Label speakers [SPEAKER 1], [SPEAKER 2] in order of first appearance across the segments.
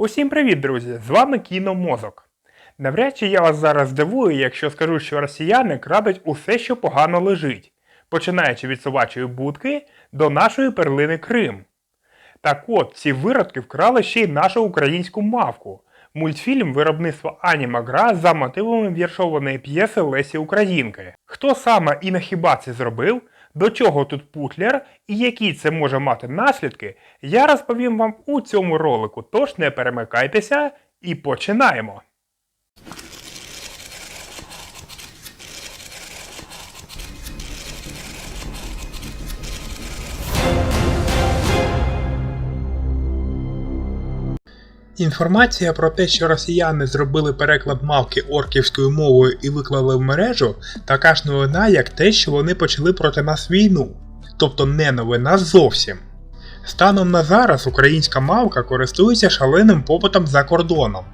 [SPEAKER 1] Усім привіт, друзі! З вами Кіномозок. Навряд чи я вас зараз здивую, якщо скажу, що росіяни крадуть усе, що погано лежить, починаючи від собачої будки до нашої перлини Крим. Так от, ці виродки вкрали ще й нашу українську мавку. Мультфільм виробництва Аніма Гра за мотивами віршованої п'єси Лесі Українки. Хто саме і на хіба це зробив, до чого тут Путлер і які це може мати наслідки, я розповім вам у цьому ролику. Тож не перемикайтеся і починаємо. Інформація про те, що росіяни зробили переклад мавки орківською мовою і виклали в мережу, така ж новина, як те, що вони почали проти нас війну. Тобто не новина зовсім. Станом на зараз українська мавка користується шаленим попитом за кордоном.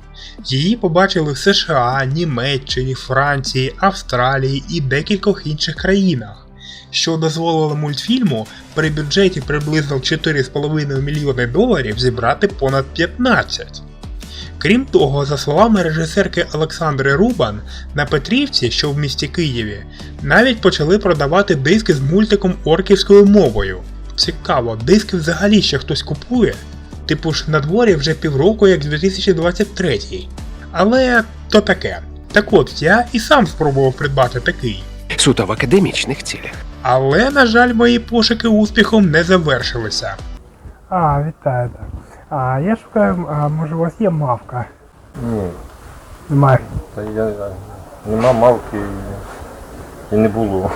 [SPEAKER 1] Її побачили в США, Німеччині, Франції, Австралії і декількох інших країнах, що дозволило мультфільму при бюджеті приблизно 4,5 мільйони доларів зібрати понад 15. Крім того, за словами режисерки Олександри Рубан, на Петрівці, що в місті Києві, навіть почали продавати диски з мультиком орківською мовою. Цікаво, диски взагалі ще хтось купує? Типу ж на дворі вже півроку як 2023. Але то таке. Так от я і сам спробував придбати такий.
[SPEAKER 2] суто в академічних цілях.
[SPEAKER 1] Але, на жаль, мої пошуки успіхом не завершилися.
[SPEAKER 3] А, вітаю так. А я шукаю, а, може у вас є мавка?
[SPEAKER 4] Ні,
[SPEAKER 3] Немає.
[SPEAKER 4] та я нема мавки і, і не було.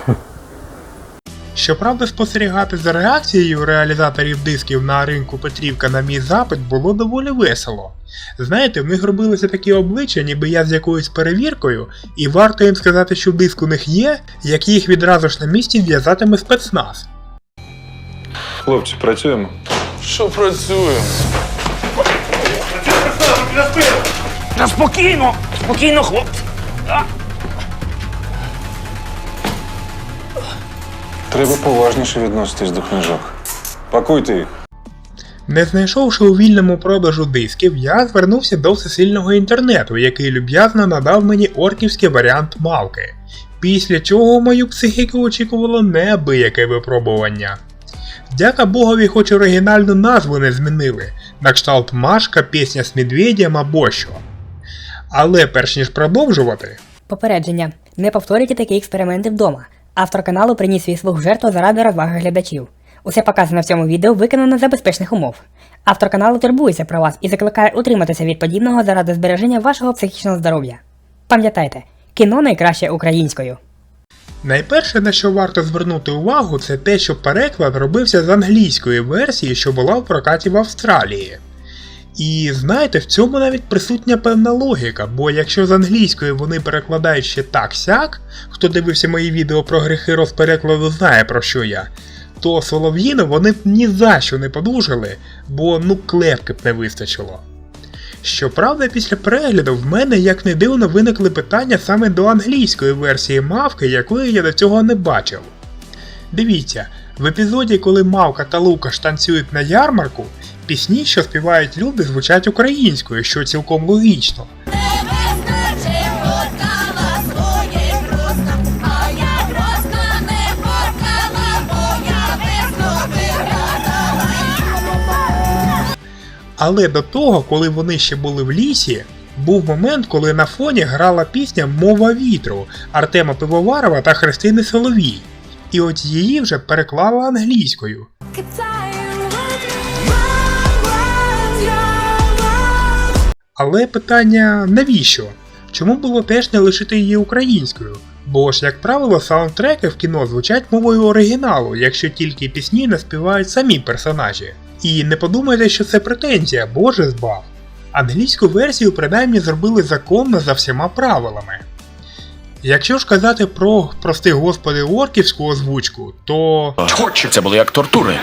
[SPEAKER 1] Щоправда, спостерігати за реакцією реалізаторів дисків на ринку Петрівка на мій запит було доволі весело. Знаєте, в них робилися такі обличчя, ніби я з якоюсь перевіркою, і варто їм сказати, що диск у них є, як їх відразу ж на місці в'язатиме спецназ.
[SPEAKER 5] Хлопці, працюємо.
[SPEAKER 6] Що працюємо?
[SPEAKER 2] Та спокійно! Спокійно, хлопці!
[SPEAKER 5] Треба поважніше відноситись до книжок. Пакуйте їх.
[SPEAKER 1] Не знайшовши у вільному продажу дисків, я звернувся до всесильного інтернету, який люб'язно надав мені орківський варіант мавки. Після чого мою психіку очікувало неабияке випробування. Дяка Богові, хоч оригінальну назву не змінили, на кшталт Машка, пісня з медведем або що. Але перш ніж продовжувати,
[SPEAKER 7] Попередження. Не повторюйте такі експерименти вдома. Автор каналу приніс свій слух жертву заради розваги глядачів. Усе показане в цьому відео виконано за безпечних умов. Автор каналу турбується про вас і закликає утриматися від подібного заради збереження вашого психічного здоров'я. Пам'ятайте, кіно найкраще українською.
[SPEAKER 1] Найперше, на що варто звернути увагу, це те, що переклад робився з англійської версії, що була в прокаті в Австралії. І знаєте, в цьому навіть присутня певна логіка, бо якщо з англійської вони перекладають ще так сяк, хто дивився мої відео про грехи розперекладу знає про що я, то Солов'їну вони б ні за що не подужали, бо ну клепки б не вистачило. Щоправда, після перегляду в мене, як не дивно, виникли питання саме до англійської версії мавки, якої я до цього не бачив. Дивіться, в епізоді, коли Мавка та Лукаш танцюють на ярмарку, пісні, що співають люди, звучать українською, що цілком логічно. Але до того, коли вони ще були в лісі, був момент, коли на фоні грала пісня Мова вітру Артема Пивоварова та Христини Соловій. І от її вже переклала англійською. Але питання навіщо? Чому було теж не лишити її українською? Бо ж, як правило, саундтреки в кіно звучать мовою оригіналу, якщо тільки пісні не співають самі персонажі. І не подумайте, що це претензія, боже збав. Англійську версію принаймні зробили законно за всіма правилами. Якщо ж казати про, прости господи, орківську озвучку, то.
[SPEAKER 2] Це було як тортури.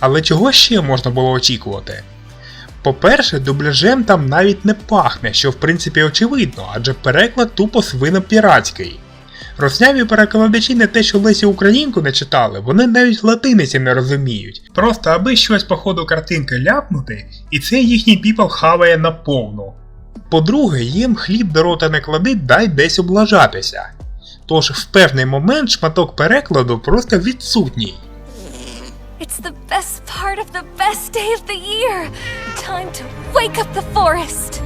[SPEAKER 1] Але чого ще можна було очікувати? По-перше, дубляжем там навіть не пахне, що в принципі очевидно, адже переклад тупо свино-піратський. Росняві перекладачі не те, що Лесі Українку не читали, вони навіть латиниці не розуміють. Просто аби щось по ходу картинки ляпнути, і це їхній піпал хаває наповну. По-друге, їм хліб до рота не клади, дай десь облажатися. Тож в певний момент шматок перекладу просто відсутній.
[SPEAKER 8] It's the best part of the best day of the year. Time to wake up the forest.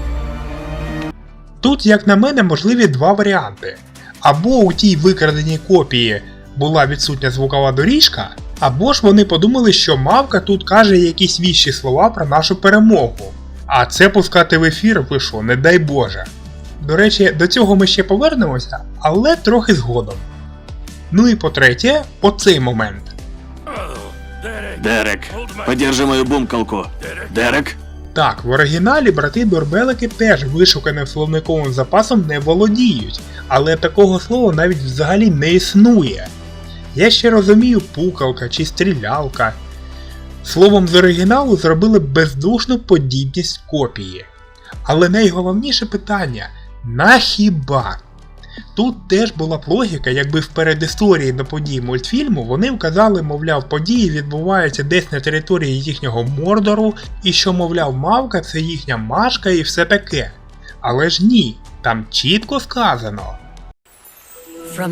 [SPEAKER 1] Тут, як на мене, можливі два варіанти. Або у тій викраденій копії була відсутня звукова доріжка, або ж вони подумали, що мавка тут каже якісь віщі слова про нашу перемогу. А це пускати в ефір ви що, не дай Боже. До речі, до цього ми ще повернемося, але трохи згодом. Ну і по-третє, оцей момент.
[SPEAKER 9] Дерек, подержи мою бумкалку. Дерек?
[SPEAKER 1] Так, в оригіналі брати Дорбелики теж вишуканим словниковим запасом не володіють, але такого слова навіть взагалі не існує. Я ще розумію пукалка чи стрілялка. Словом з оригіналу зробили бездушну подібність копії. Але найголовніше питання нахіба? Тут теж була б логіка, якби в передісторії до подій мультфільму вони вказали, мовляв, події відбуваються десь на території їхнього Мордору, і що, мовляв, мавка це їхня машка і все таке. Але ж ні, там чітко сказано.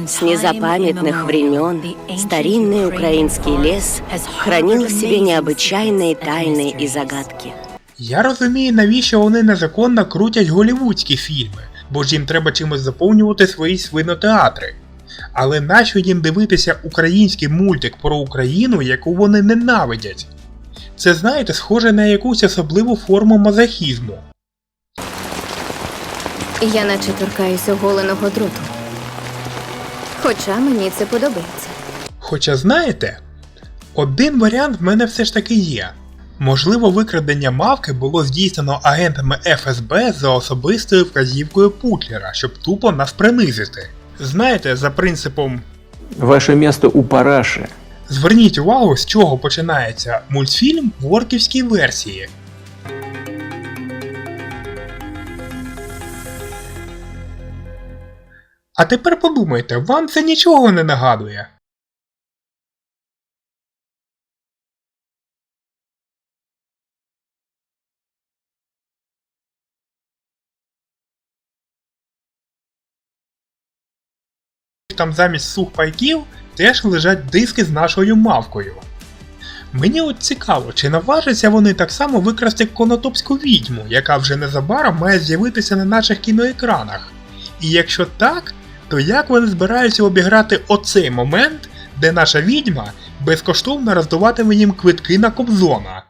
[SPEAKER 10] С незапамятных времен старинный украинский лес хранил в себе необычайные тайны и загадки.
[SPEAKER 1] Я розумію, навіщо вони незаконно крутять голівудські фільми, бо ж їм треба чимось заповнювати свої свинотеатри. Але нащо їм дивитися український мультик про Україну, яку вони ненавидять? Це, знаєте, схоже на якусь особливу форму мазохізму.
[SPEAKER 8] Я наче торкаюся голеного дроту. Хоча мені це подобається.
[SPEAKER 1] Хоча знаєте, один варіант в мене все ж таки є. Можливо, викрадення мавки було здійснено агентами ФСБ за особистою вказівкою Путлера, щоб тупо нас принизити. Знаєте, за принципом
[SPEAKER 9] Ваше место у параши.
[SPEAKER 1] Зверніть увагу, з чого починається мультфільм в орківській версії. А тепер подумайте, вам це нічого не нагадує. Там замість сухпайків теж лежать диски з нашою мавкою. Мені от цікаво, чи наважаться вони так само викрасти конотопську відьму, яка вже незабаром має з'явитися на наших кіноекранах. І якщо так, то як вони збираються обіграти оцей момент, де наша відьма безкоштовно роздаватиме їм квитки на Кобзона?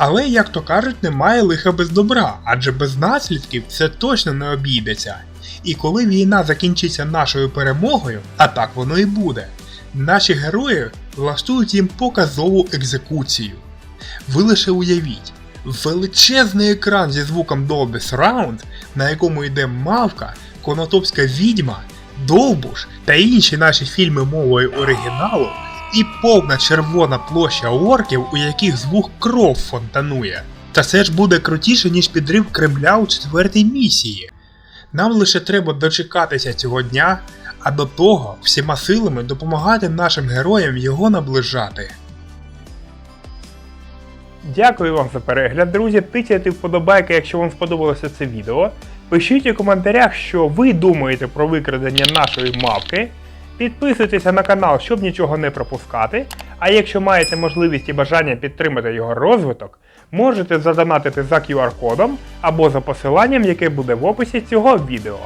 [SPEAKER 1] Але, як то кажуть, немає лиха без добра, адже без наслідків це точно не обійдеться. І коли війна закінчиться нашою перемогою, а так воно і буде, наші герої влаштують їм показову екзекуцію. Ви лише уявіть, величезний екран зі звуком Dolby Surround, на якому йде мавка, конотопська відьма, довбуш та інші наші фільми мовою оригіналу, і повна червона площа орків, у яких звук кров фонтанує. Та це ж буде крутіше, ніж підрив Кремля у четвертій місії. Нам лише треба дочекатися цього дня, а до того всіма силами допомагати нашим героям його наближати. Дякую вам за перегляд, друзі. Тицяйте вподобайки, якщо вам сподобалося це відео. Пишіть у коментарях, що ви думаєте про викрадення нашої мавки. Підписуйтеся на канал, щоб нічого не пропускати. А якщо маєте можливість і бажання підтримати його розвиток, можете задонатити за QR-кодом або за посиланням, яке буде в описі цього відео.